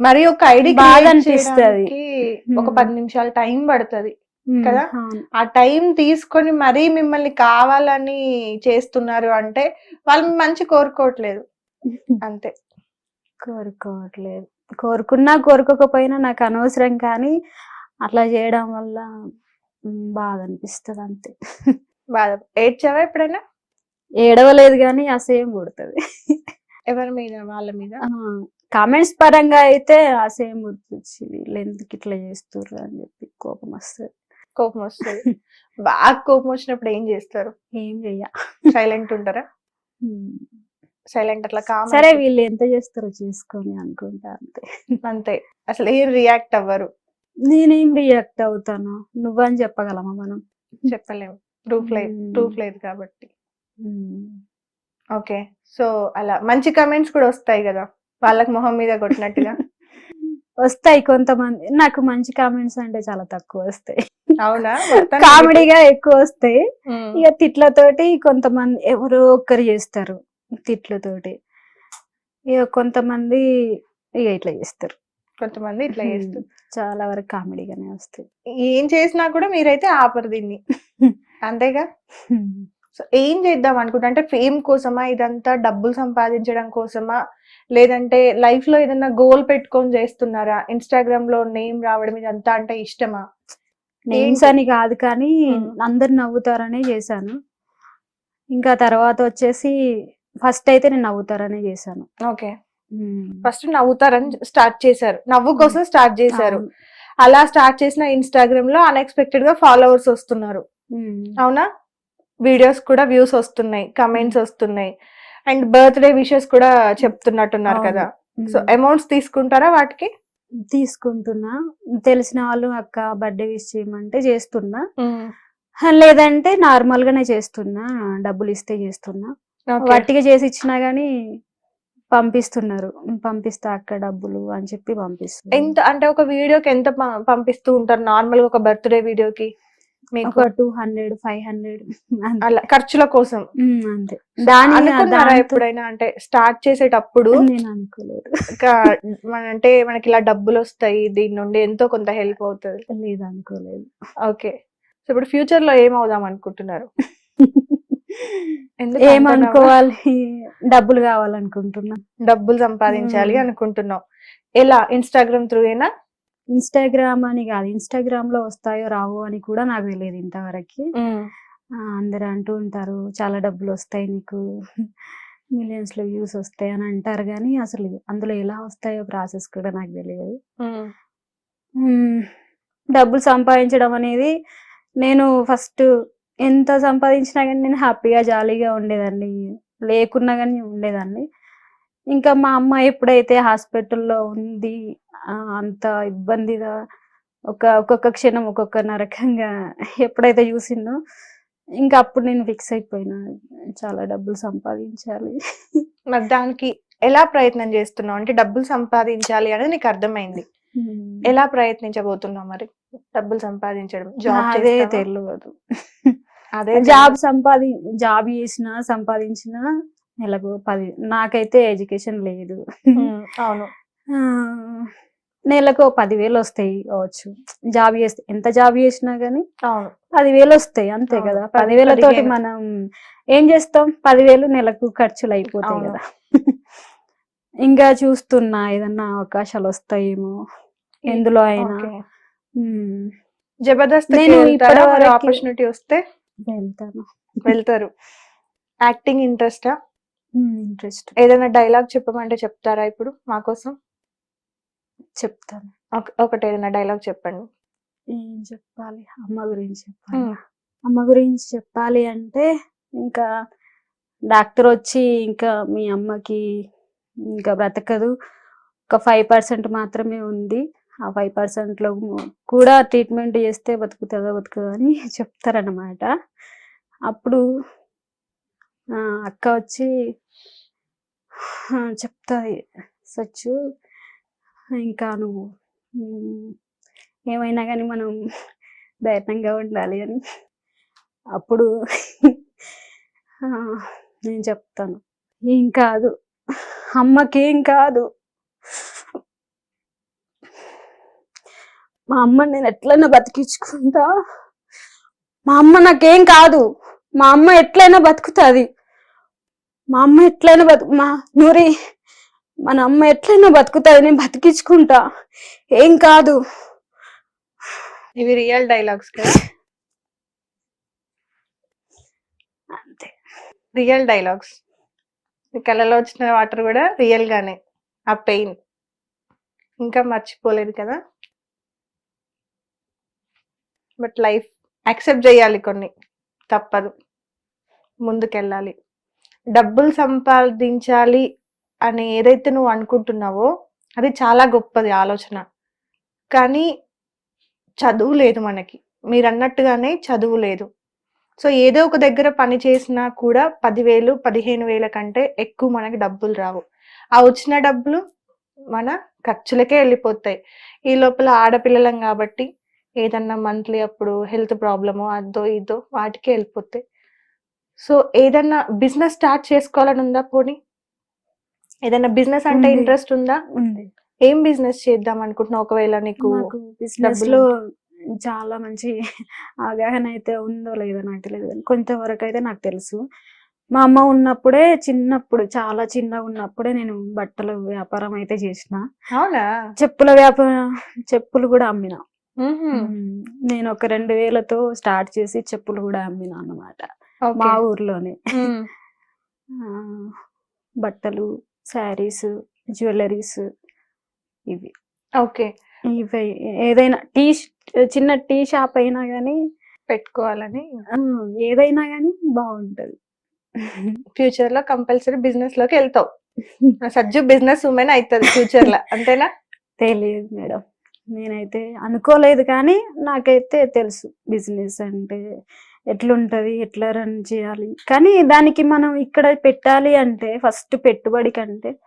మరి ఒక ఐడి బాధ అనిపిస్తది. ఒక. పది నిమిషాలు టైం పడుతుంది కదా? ఆ టైం తీసుకొని మరీ మిమ్మల్ని కావాలని చేస్తున్నారు అంటే వాళ్ళు మంచి కోరుకోవట్లేదు. అంతే. కోరుకోవట్లేదు. కోరుకున్నా కోరుకోకపోయినా నాకు అనవసరం కానీ అట్లా చేయడం వల్ల బాధ అనిపిస్తుంది అంతే. బాధ. ఏడ్చావా ఎప్పుడైనా? ఏడవలేదు కానీ అసహ్యం కొడుతుంది ఎవరి మీద? వాళ్ళ మీద? కామెంట్స్ పరంగా అయితే అసహ్యం గుర్తొచ్చి వీళ్ళు ఎందుకు ఇట్లా చేస్తుర్రు? అని చెప్పి కోపం వస్తుంది. కోపం వస్తుంది. బాగా కోపం వచ్చినప్పుడు ఏం చేస్తారు? ఏం చెయ్య. సైలెంట్ ఉంటారా. సైలెంట్ అట్లా కామ్ సరే వీళ్ళు ఎంత చేస్తారో చేసుకొని అనుకుంటా అంతే. అంతే. అసలు ఏం రియాక్ట్ అవ్వరు. నేనేం రియాక్ట్ అవుతాను? నువ్వని చెప్పగలమా మనం? చెప్పలేము. ప్రూఫ్ లేదు. ప్రూఫ్ లేదు కాబట్టి. ఓకే. సో అలా మంచి కమెంట్స్ కూడా వస్తాయి కదా. వాళ్ళకి మొహం మీద కొట్టినట్టుగా. వస్తాయి కొంతమంది. నాకు మంచి కామెంట్స్ అంటే చాలా తక్కువ వస్తాయి. అవునా? కామెడీగా ఎక్కువ వస్తాయి. ఇక తిట్లతోటి కొంతమంది ఎవరో ఒక్కరు చేస్తారు తిట్లతోటి. ఇక కొంతమంది ఇక ఇట్లా చేస్తారు. కొంతమంది ఇట్లా చేస్తారు. చాలా వరకు కామెడీగానే వస్తాయి. ఏం చేసినా కూడా మీరైతే ఆపరు దీన్ని. అంతేగా? సో ఏం చేద్దాం అనుకుంటా? అంటే ఫేమ్ కోసమా? ఇదంతా డబ్బులు సంపాదించడం కోసమా? లేదంటే లైఫ్లో ఏదైనా గోల్ పెట్టుకొని చేస్తున్నారా? ఇన్స్టాగ్రామ్లో నేమ్ రావడం ఇదంతా అంటే ఇష్టమా? నేమ్స్? అని కాదు కానీ. అందరు నవ్వుతారనే చేశాను. ఇంకా తర్వాత వచ్చేసి ఫస్ట్ అయితే నేను నవ్వుతారనే చేశాను. ఓకే. ఫస్ట్ నవ్వుతారని స్టార్ట్ చేశారు. నవ్వు కోసం స్టార్ట్ చేశారు. అలా స్టార్ట్ చేసిన ఇన్స్టాగ్రామ్లో అన్ఎక్స్పెక్టెడ్గా ఫాలోవర్స్ వస్తున్నారు. అవునా? వీడియోస్ కూడా వ్యూస్ వస్తున్నాయి కమెంట్స్ వస్తున్నాయి. అండ్ బర్త్డే విషెస్ కూడా చెప్తున్నట్టున్నారు. కదా. సో అమౌంట్స్ తీసుకుంటారా వాటికి? తీసుకుంటున్నా. తెలిసిన వాళ్ళు అక్క బర్త్డే విష్ చేయమంటే చేస్తున్నా. లేదంటే నార్మల్ గానే చేస్తున్నా డబ్బులు ఇస్తే చేస్తున్నా. వట్టిగా చేసి ఇచ్చినా గానీ పంపిస్తున్నారు. పంపిస్తా అక్క డబ్బులు అని చెప్పి పంపిస్తున్నారు ఎంత అంటే ఒక వీడియోకి ఎంత పంపిస్తూ ఉంటారు నార్మల్గా ఒక బర్త్డే వీడియోకి? మీకు ఒక టూ హండ్రెడ్ ఫైవ్ హండ్రెడ్ అలా ఖర్చుల కోసం. అంతే. దాని ఎప్పుడైనా అంటే స్టార్ట్ చేసేటప్పుడు నేను అనుకోలేదు. అంటే మనకి ఇలా డబ్బులు వస్తాయి దీని నుండి ఎంతో కొంత హెల్ప్ అవుతుంది. లేదు అనుకోలేదు. ఓకే. సో ఇప్పుడు ఫ్యూచర్లో ఏమవుదాం అనుకుంటున్నారు? ఏమనుకోవాలి డబ్బులు కావాలనుకుంటున్నా. డబ్బులు సంపాదించాలి. అనుకుంటున్నాం ఎలా? ఇన్స్టాగ్రామ్ త్రూ ఏనా? ఇన్స్టాగ్రామ్ అని కాదు ఇన్స్టాగ్రామ్లో వస్తాయో రావో అని కూడా నాకు తెలియదు ఇంతవరకు. అందరూ అంటూ ఉంటారు చాలా డబ్బులు వస్తాయి నీకు మిలియన్స్లో వ్యూస్ వస్తాయి అని అంటారు కానీ అసలు అందులో ఎలా వస్తాయో ప్రాసెస్ కూడా నాకు తెలియదు. డబ్బులు సంపాదించడం అనేది నేను ఫస్ట్ ఎంత సంపాదించినా కానీ నేను హ్యాపీగా జాలీగా ఉండేదాన్ని లేకున్నా కానీ ఉండేదాన్ని. ఇంకా మా అమ్మ ఎప్పుడైతే హాస్పిటల్లో ఉంది అంత ఇబ్బందిగా ఒక ఒక్కొక్క క్షణం ఒక్కొక్క నరకంగా ఎప్పుడైతే చూసిందో ఇంకా అప్పుడు నేను ఫిక్స్ అయిపోయినా. చాలా డబ్బులు సంపాదించాలి. మరి దానికి ఎలా ప్రయత్నం చేస్తున్నావు? అంటే డబ్బులు సంపాదించాలి అనేది నీకు అర్థమైంది. ఎలా ప్రయత్నించబోతున్నావు మరి? డబ్బులు సంపాదించడం జాబ్ అదే? తెలియదు అదే జాబ్ సంపాది జాబ్ చేసిన సంపాదించిన నెలకు పది నాకైతే ఎడ్యుకేషన్ లేదు. అవును. నెలకు పదివేలు వస్తాయి కావచ్చు. జాబ్ చేస్తే ఎంత జాబ్ చేసినా గానీ అవును. పదివేలు వస్తాయి అంతే. కదా. పది- పదివేలతోటి పదిహేను. మనం ఏం చేస్తాం? పదివేలు నెలకు ఖర్చులు అయిపోతాయి. కదా. ఇంకా చూస్తున్నా ఏదన్నా అవకాశాలు వస్తాయేమో. ఎందులో అయినా. జబర్దస్త్ నేను ఆపర్చునిటీ వస్తే? వెళ్తాను. వెళ్తారు. యాక్టింగ్ ఇంట్రెస్టా? ఇంట్రెస్ట్ ఏదైనా డైలాగ్ చెప్పమంటే చెప్తారా ఇప్పుడు మా కోసం? చెప్తాను. ఒక- ఒకటి ఏదైనా డైలాగ్ చెప్పండి. ఏం చెప్పాలి? అమ్మ గురించి చెప్పాలి? అమ్మ గురించి చెప్పాలి అంటే ఇంకా డాక్టర్ వచ్చి ఇంకా మీ అమ్మకి ఇంకా బ్రతకదు. ఒక ఫైవ్ పర్సెంట్ మాత్రమే ఉంది. ఆ ఫైవ్ పర్సెంట్లో కూడా ట్రీట్మెంట్ చేస్తే బతుకుతుందో బతుకుతుందో అని చెప్తారన్నమాట. అప్పుడు అక్క వచ్చి "ఆ, చెప్తాది సచ్చు. ఇంకా నువ్వు ఏమైనా కానీ మనం ధైర్యంగా ఉండాలి అని. అప్పుడు నేను చెప్తాను. ఏం కాదు. అమ్మకేం కాదు. మా అమ్మ నేను ఎట్లన్నా బతికించుకుంటా? మా అమ్మ నాకేం కాదు. మా అమ్మ ఎట్లయినా బతుకుతుంది. మా అమ్మ ఎట్లయినా బతుకు మా నూరి మన అమ్మ ఎట్లయినా బతుకుతుంది నేను బతికించుకుంటా. ఏం కాదు. ఇవి రియల్ డైలాగ్స్ కదా? అంతే. Real dialogues. మీ కళ్ళలో వచ్చిన వాటర్ కూడా రియల్ గానే. ఆ పెయిన్. ఇంకా మర్చిపోలేదు కదా? బట్ లైఫ్ యాక్సెప్ట్ చేయాలి కొన్ని. తప్పదు. ముందుకెళ్ళాలి. డబ్బులు సంపాదించాలి అని ఏదైతే నువ్వు అనుకుంటున్నావో అది చాలా గొప్పది ఆలోచన. కానీ చదువు లేదు మనకి. మీరు అన్నట్టుగానే చదువు లేదు. సో ఏదో ఒక దగ్గర పని చేసినా కూడా పదివేలు పదిహేను వేల కంటే ఎక్కువ మనకి డబ్బులు రావు. ఆ వచ్చిన డబ్బులు మన ఖర్చులకే వెళ్ళిపోతాయి. ఈ లోపల ఆడపిల్లలం కాబట్టి ఏదన్నా మంత్లీ అప్పుడు హెల్త్ ప్రాబ్లమో అదో ఇదో వాటికే వెళ్ళిపోతాయి. సో ఏదన్నా బిజినెస్ స్టార్ట్ చేసుకోవాలని ఉందా పోనీ? ఏదైనా బిజినెస్ అంటే. ఇంట్రెస్ట్ ఉందా? ఉంది. ఏం బిజినెస్ చేద్దాం అనుకుంటున్నావు ఒకవేళ నీకు బిజినెస్లో చాలా మంచి అవగాహన అయితే ఉందో లేదో నాకు తెలియదు కొంతవరకు అయితే నాకు తెలుసు. మా అమ్మ ఉన్నప్పుడే చిన్నప్పుడు చాలా చిన్నగా ఉన్నప్పుడే నేను బట్టల వ్యాపారం అయితే చేసిన. అవునా? చెప్పుల వ్యాపారం చెప్పులు కూడా అమ్మిన. నేను ఒక రెండు వేలతో స్టార్ట్ చేసి చెప్పులు కూడా అమ్మిన అన్నమాట. మా ఊర్లోనే. బట్టలు శారీస్ జ్యువెలరీస్ ఇవి. ఓకే. ఇవి ఏదైనా టీ చిన్న టీ షాప్ అయినా కానీ పెట్టుకోవాలని. ఏదైనా కానీ బాగుంటది ఫ్యూచర్లో కంపల్సరీ బిజినెస్లోకి వెళ్తావు. సజ్జు బిజినెస్ ఉమెన్ అవుతుంది ఫ్యూచర్లో అంతేనా? తెలియదు మేడం. నేనైతే అనుకోలేదు కానీ నాకైతే తెలుసు బిజినెస్ అంటే ఎట్లుంటది ఎట్లా రన్ చేయాలి. కానీ దానికి మనం ఇక్కడ పెట్టాలి అంటే ఫస్ట్ పెట్టుబడి కంటే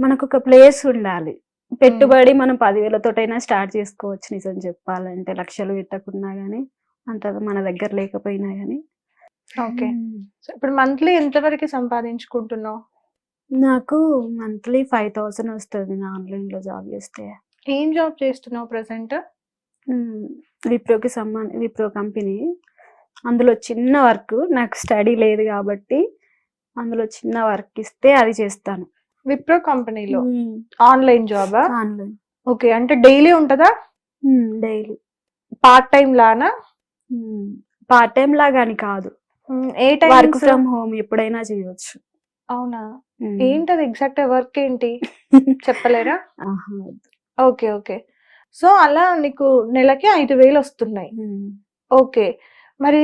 మనకు ఒక ప్లేస్ ఉండాలి. పెట్టుబడి మనం పదివేలతోటైనా స్టార్ట్ చేసుకోవచ్చు నిజం చెప్పాలంటే. లక్షలు పెట్టకున్నా గానీ అంత మన దగ్గర లేకపోయినా గానీ. ఓకే. ఇప్పుడు మంత్లీ ఎంత వరకు సంపాదించుకుంటున్నావు? నాకు మంత్లీ ఫైవ్ థౌసండ్ వస్తుంది ఆన్లైన్లో జాబ్ చేస్తే. ఏం జాబ్ చేస్తున్నావు ప్రెసెంట్. విప్రోకి సంబంధ విప్రో కంపెనీ అందులో చిన్న వర్క్ నాకు స్టడీ లేదు కాబట్టి అందులో చిన్న వర్క్ ఇస్తే అది చేస్తాను. విప్రో కంపెనీలో ఆన్లైన్ జాబా? ఆన్లైన్. ఓకే అంటే డైలీ ఉంటదా? డైలీ. పార్ట్ టైం లానా? పార్ట్ టైం లాగాని కాదు. ఏ టైం వర్క్ ఫ్రమ్ హోమ్ ఎప్పుడైనా చేయొచ్చు. అవునా. ఏంటది ఎగ్జాక్ట్ వర్క్ ఏంటి? చెప్పలేరా. Okay okay. సో అలా నీకు నెలకి ఐదు వేలు వస్తున్నాయి. ఓకే. మరి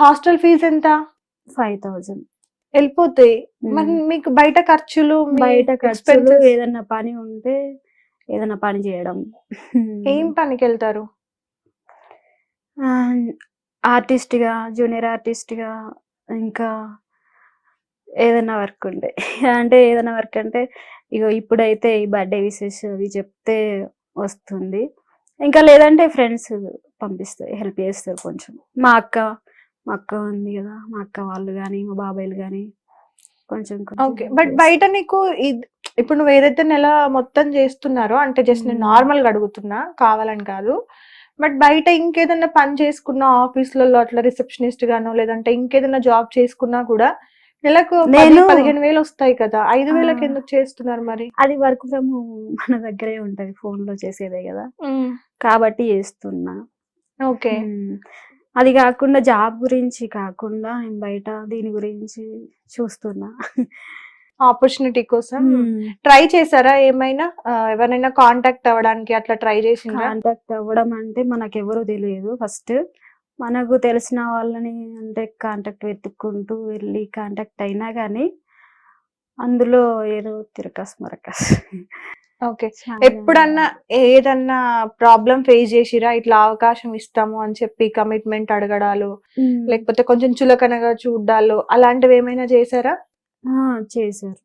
హాస్టల్ ఫీజు ఎంత? Five thousand. వెళ్ళిపోతాయి మరి మీకు బయట ఖర్చులు బయట ఖర్చులు ఏదన్నా పని ఉంటే ఏదన్నా పని చేయడం. ఏం పనికి వెళ్తారు ఆర్టిస్ట్గా జూనియర్ ఆర్టిస్ట్గా ఇంకా ఏదైనా వర్క్ ఉండే. అంటే ఏదైనా వర్క్ అంటే ఇగో ఇప్పుడైతే ఈ బర్త్డే విశేష అవి చెప్తే వస్తుంది. ఇంకా లేదంటే ఫ్రెండ్స్ పంపిస్తారు హెల్ప్ చేస్తారు కొంచెం. మా అక్క మా అక్క ఉంది కదా మా అక్క వాళ్ళు కానీ మా బాబాయ్లు కానీ కొంచెం ఓకే బట్. బయట నీకు ఇద్- ఇప్పుడు నువ్వు ఏదైతే నెల మొత్తం చేస్తున్నారో అంటే జస్ట్ నేను. నార్మల్గా అడుగుతున్నా కావాలని కాదు. బట్ బయట ఇంకేదైనా పని చేసుకున్నా ఆఫీసులలో అట్లా రిసెప్షనిస్ట్ గానో లేదంటే ఇంకేదైనా జాబ్ చేసుకున్నా కూడా నెలకు నేను- పదిహేను వేలు వస్తాయి కదా. ఐదు వేలకి. ఎందుకు చేస్తున్నారు మరి? అది వర్క్ ఫ్రమ్ మన దగ్గరే ఉంటది ఫోన్లో చేసేదే కదా. కాబట్టి చేస్తున్నా. ఓకే. అది కాకుండా జాబ్ గురించి కాకుండా నేను బయట దీని గురించి చూస్తున్నా. ఆపర్చునిటీ కోసం ట్రై చేశారా ఏమైనా? ఎవరైనా కాంటాక్ట్ అవ్వడానికి అట్లా ట్రై చేసిండ్రా? కాంటాక్ట్ అవ్వడం అంటే మనకెవరూ తెలియదు. ఫస్ట్ మనకు తెలిసిన వాళ్ళని అంటే కాంటాక్ట్ వెతుక్కుంటూ వెళ్ళి కాంటాక్ట్ అయినా కానీ అందులో ఏదో తిరకస్ మరకస్ ఓకే. ఎప్పుడన్నా ఏదన్నా ప్రాబ్లం ఫేస్ చేసిరా? ఇట్లా అవకాశం ఇస్తాము అని చెప్పి కమిట్మెంట్ అడగడాలు లేకపోతే కొంచెం చులకనగా చూడాలు అలాంటివి ఏమైనా చేశారా? చేశారు.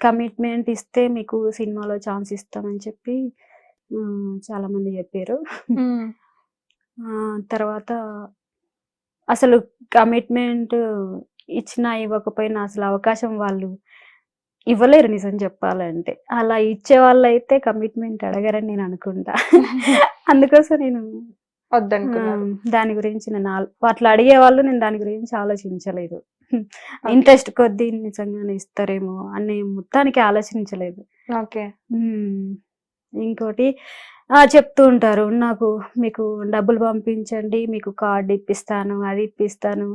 కమిట్మెంట్ ఇస్తే మీకు సినిమాలో ఛాన్స్ ఇస్తామని చెప్పి చాలా మంది చెప్పారు. ఆ, తర్వాత అసలు కమిట్మెంట్ ఇచ్చినా ఇవ్వకపోయినా అసలు అవకాశం వాళ్ళు ఇవ్వలేరు నిజం చెప్పాలంటే. అలా ఇచ్చే వాళ్ళు అయితే కమిట్మెంట్ అడగరని నేను అనుకుంటా. అందుకోసం నేను దాని గురించి నేను అట్లా అడిగే వాళ్ళు నేను దాని గురించి ఆలోచించలేదు. ఇంట్రెస్ట్ కొద్దీ నిజంగానే ఇస్తారేమో అని మొత్తానికి ఆలోచించలేదు. ఓకే. ఇంకోటి ఆ చెప్తూ ఉంటారు నాకు మీకు డబ్బులు పంపించండి మీకు కార్డు ఇప్పిస్తాను అది ఇప్పిస్తాను.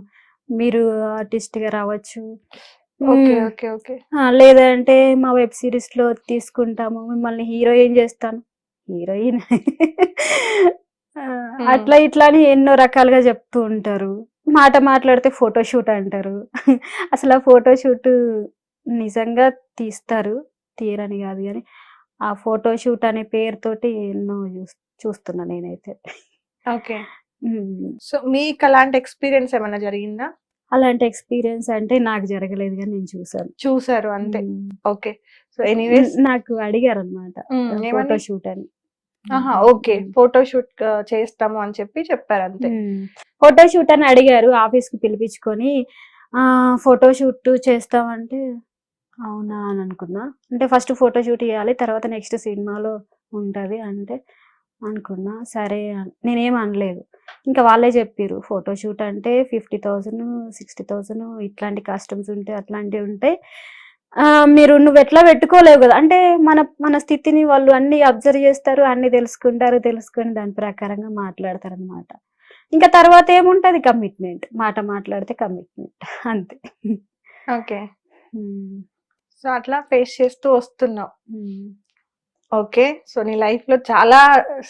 మీరు ఆర్టిస్ట్గా రావచ్చు. ఓకే మ్మ్. Okay okay. ఆ, లేదంటే మా వెబ్ సిరీస్లో తీసుకుంటాము మిమ్మల్ని హీరోయిన్ చేస్తాను. హీరోయిన్? అట్లా ఇట్లా అని ఎన్నో రకాలుగా చెప్తూ ఉంటారు. మాట మాట్లాడితే ఫోటోషూట్ అంటారు. అసలు ఆ ఫోటోషూట్ నిజంగా తీస్తారు? తీయరని కాదు కానీ ఆ ఫోటోషూట్ అనే పేరుతోటి ఎన్నో చూస్- చూస్తున్నా నేనైతే. ఓకే. సో మీకు అలాంటి ఎక్స్పీరియన్స్ ఏమైనా జరిగిందా? అలాంటి ఎక్స్పీరియన్స్ అంటే నాకు జరగలేదు కానీ నేను చూసాను చూసారు అంతే. ఓకే. సో ఎనీవేస్ నాకు అడిగారు అనమాట ఫోటోషూట్ అని. ఓకే. ఫోటో షూట్ చేస్తాము అని చెప్పి చెప్పారు అంతే. ఫోటో షూట్ అని అడిగారు ఆఫీస్కి పిలిపించుకొని. ఆ ఫోటో షూట్ చేస్తామంటే అవునా అని అనుకున్నా. అంటే ఫస్ట్ ఫోటో షూట్ చేయాలి తర్వాత నెక్స్ట్ సినిమాలో ఉంటది అంటే అనుకున్నా. సరే నేనేం అనలేదు. ఇంకా వాళ్ళే చెప్పారు ఫోటో షూట్ అంటే ఫిఫ్టీ థౌజండ్ సిక్స్టీ థౌజండ్ ఇట్లాంటి కస్టమ్స్ ఉంటాయి అట్లాంటివి ఉంటాయి మీరు నువ్వు ఎట్లా పెట్టుకోలేవు కదా. అంటే మన మన స్థితిని వాళ్ళు అన్ని అబ్జర్వ్ చేస్తారు అన్ని తెలుసుకుంటారు తెలుసుకొని దాని ప్రకారంగా మాట్లాడతారు అనమాట ఇంకా తర్వాత ఏముంటది? కమిట్మెంట్. మాట మాట్లాడితే కమిట్మెంట్. అంతే. ఓకే. సో అట్లా ఫేస్ చేస్తూ వస్తున్నావు. ఓకే. సో నీ లైఫ్లో చాలా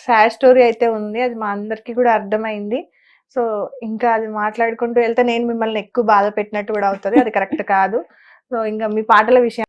సాడ్ స్టోరీ అయితే ఉంది. అది మా అందరికి కూడా అర్థమైంది. సో ఇంకా అది మాట్లాడుకుంటూ వెళ్తే నేను మిమ్మల్ని ఎక్కువ బాధ పెట్టినట్టు కూడా అవుతుంది. అది కరెక్ట్ కాదు. సో ఇంకా మీ పాటల విషయం